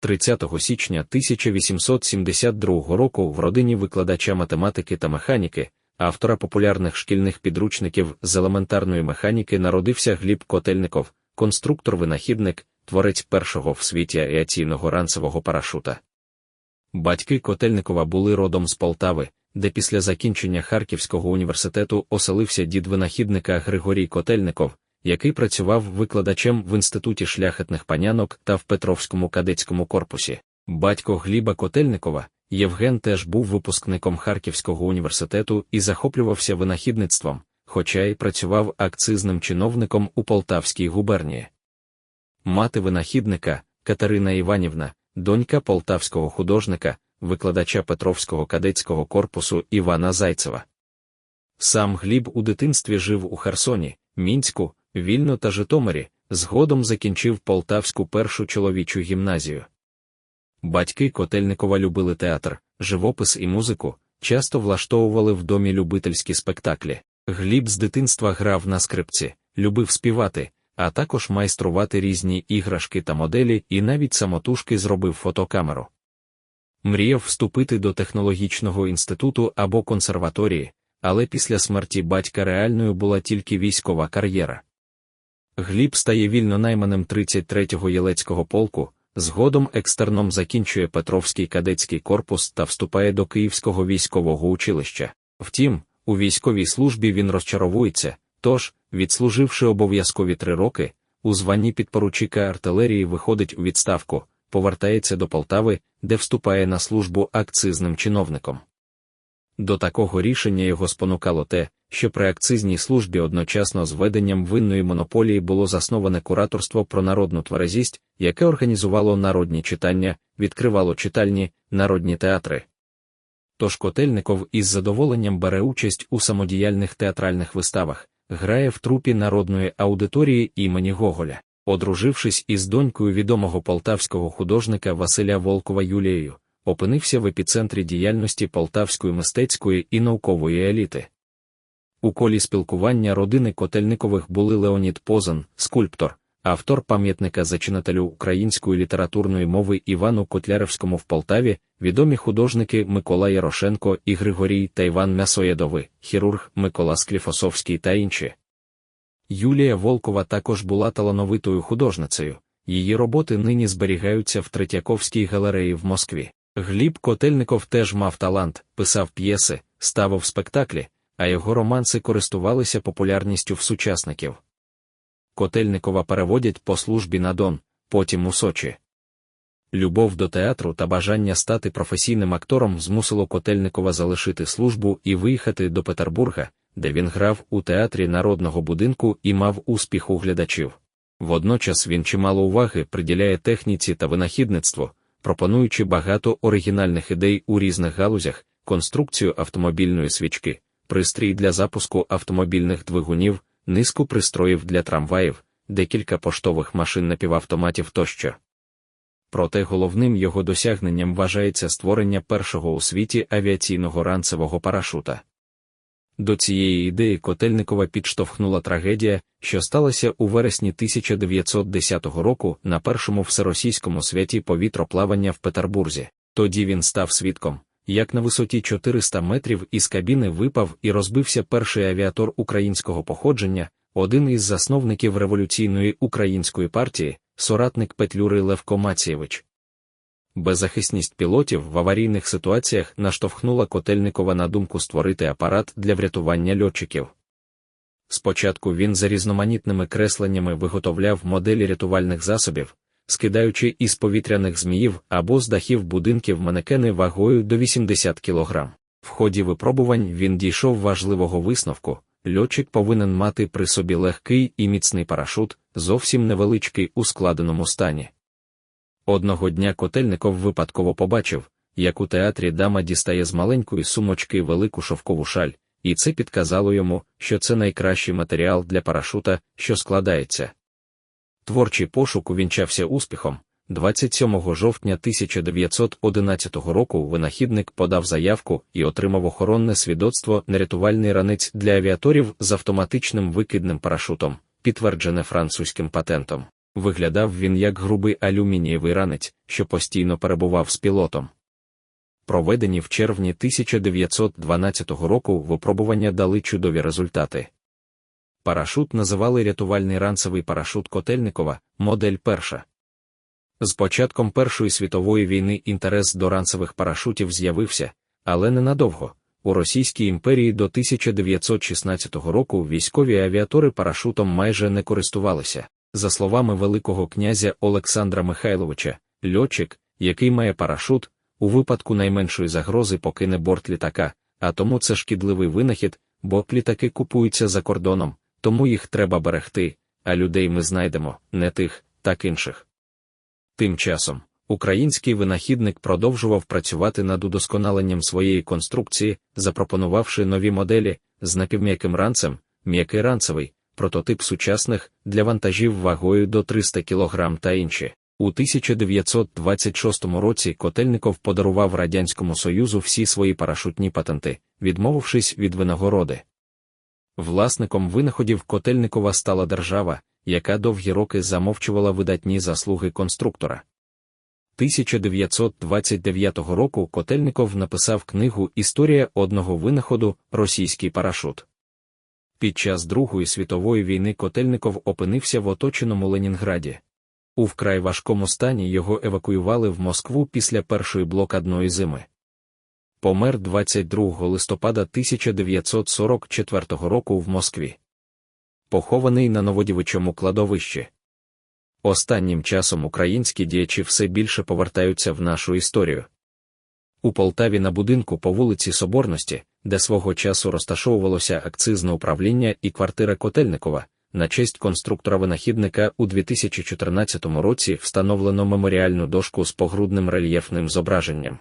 30 січня 1872 року в родині викладача математики та механіки, автора популярних шкільних підручників з елементарної механіки народився Гліб Котельников, конструктор-винахідник, творець першого в світі авіаційного ранцевого парашута. Батьки Котельникова були родом з Полтави, де після закінчення Харківського університету оселився дід винахідника Григорій Котельников, який працював викладачем в інституті шляхетних панянок та в Петровському кадетському корпусі. Батько Гліба Котельникова, Євген теж був випускником Харківського університету і захоплювався винахідництвом, хоча й працював акцизним чиновником у Полтавській губернії. Мати винахідника Катерина Іванівна, донька полтавського художника, викладача Петровського кадетського корпусу Івана Зайцева. Сам Гліб у дитинстві жив у Херсоні, Мінську, Вільно та Житомирі, згодом закінчив Полтавську першу чоловічу гімназію. Батьки Котельникова любили театр, живопис і музику, часто влаштовували в домі любительські спектаклі. Гліб з дитинства грав на скрипці, любив співати, а також майструвати різні іграшки та моделі і навіть самотужки зробив фотокамеру. Мріяв вступити до технологічного інституту або консерваторії, але після смерті батька реальною була тільки військова кар'єра. Гліб стає вільно найманим 33-го Єлецького полку, згодом екстерном закінчує Петровський кадетський корпус та вступає до Київського військового училища. Втім, у військовій службі він розчаровується, тож, відслуживши обов'язкові три роки, у званні підпоручика артилерії виходить у відставку, повертається до Полтави, де вступає на службу акцизним чиновником. До такого рішення його спонукало те, що при акцизній службі одночасно з веденням винної монополії було засноване кураторство про народну тверезість, яке організувало народні читання, відкривало читальні, народні театри. Тож Котельников із задоволенням бере участь у самодіяльних театральних виставах, грає в трупі народної аудиторії імені Гоголя, одружившись із донькою відомого полтавського художника Василя Волкова Юлією, опинився в епіцентрі діяльності полтавської мистецької і наукової еліти. У колі спілкування родини Котельникових були Леонід Позан, скульптор, автор пам'ятника зачинателю української літературної мови Івану Котляревському в Полтаві, відомі художники Микола Ярошенко і Григорій та Іван Мясоєдови, хірург Микола Скліфосовський та інші. Юлія Волкова також була талановитою художницею. Її роботи нині зберігаються в Третьяковській галереї в Москві. Гліб Котельников теж мав талант, писав п'єси, ставив спектаклі, а його романси користувалися популярністю в сучасників. Котельникова переводять по службі на Дон, потім у Сочі. Любов до театру та бажання стати професійним актором змусило Котельникова залишити службу і виїхати до Петербурга, де він грав у театрі народного будинку і мав успіх у глядачів. Водночас він чимало уваги приділяє техніці та винахідництву, пропонуючи багато оригінальних ідей у різних галузях, конструкцію автомобільної свічки, пристрій для запуску автомобільних двигунів, низку пристроїв для трамваїв, декілька поштових машин напівавтоматів тощо. Проте головним його досягненням вважається створення першого у світі авіаційного ранцевого парашута. До цієї ідеї Котельникова підштовхнула трагедія, що сталася у вересні 1910 року на першому всеросійському святі повітроплавання в Петербурзі. Тоді він став свідком, як на висоті 400 метрів із кабіни випав і розбився перший авіатор українського походження, один із засновників революційної української партії, соратник Петлюри Левко Мацієвич. Беззахисність пілотів в аварійних ситуаціях наштовхнула Котельникова на думку створити апарат для врятування льотчиків. Спочатку він за різноманітними кресленнями виготовляв моделі рятувальних засобів, скидаючи із повітряних зміїв або з дахів будинків манекени вагою до 80 кг. В ході випробувань він дійшов важливого висновку. Льотчик повинен мати при собі легкий і міцний парашут, зовсім невеличкий у складеному стані. Одного дня Котельников випадково побачив, як у театрі дама дістає з маленької сумочки велику шовкову шаль, і це підказало йому, що це найкращий матеріал для парашута, що складається. Творчий пошук увінчався успіхом. 27 жовтня 1911 року винахідник подав заявку і отримав охоронне свідоцтво на рятувальний ранець для авіаторів з автоматичним викидним парашутом, підтверджене французьким патентом. Виглядав він як грубий алюмінієвий ранець, що постійно перебував з пілотом. Проведені в червні 1912 року випробування дали чудові результати. Парашут називали рятувальний ранцевий парашут Котельникова, модель перша. З початком Першої світової війни інтерес до ранцевих парашутів з'явився, але ненадовго. У Російській імперії до 1916 року військові авіатори парашутом майже не користувалися. За словами Великого князя Олександра Михайловича, льотчик, який має парашут, у випадку найменшої загрози покине борт літака, а тому це шкідливий винахід, бо літаки купуються за кордоном, тому їх треба берегти, а людей ми знайдемо, не тих, так інших. Тим часом, український винахідник продовжував працювати над удосконаленням своєї конструкції, запропонувавши нові моделі з напівм'яким ранцем, м'який ранцевий, прототип сучасних для вантажів вагою до 300 кг та інші. У 1926 році Котельников подарував Радянському Союзу всі свої парашутні патенти, відмовившись від винагороди. Власником винаходів Котельникова стала держава, яка довгі роки замовчувала видатні заслуги конструктора. 1929 року Котельников написав книгу Історія одного винаходу Російський парашут. Під час Другої світової війни Котельников опинився в оточеному Ленінграді. У вкрай важкому стані його евакуювали в Москву після першої блокадної зими. Помер 22 листопада 1944 року в Москві. Похований на Новодівичому кладовищі. Останнім часом українські діячі все більше повертаються в нашу історію. У Полтаві на будинку по вулиці Соборності, де свого часу розташовувалося акцизне управління і квартира Котельникова, на честь конструктора-винахідника у 2014 році встановлено меморіальну дошку з погрудним рельєфним зображенням.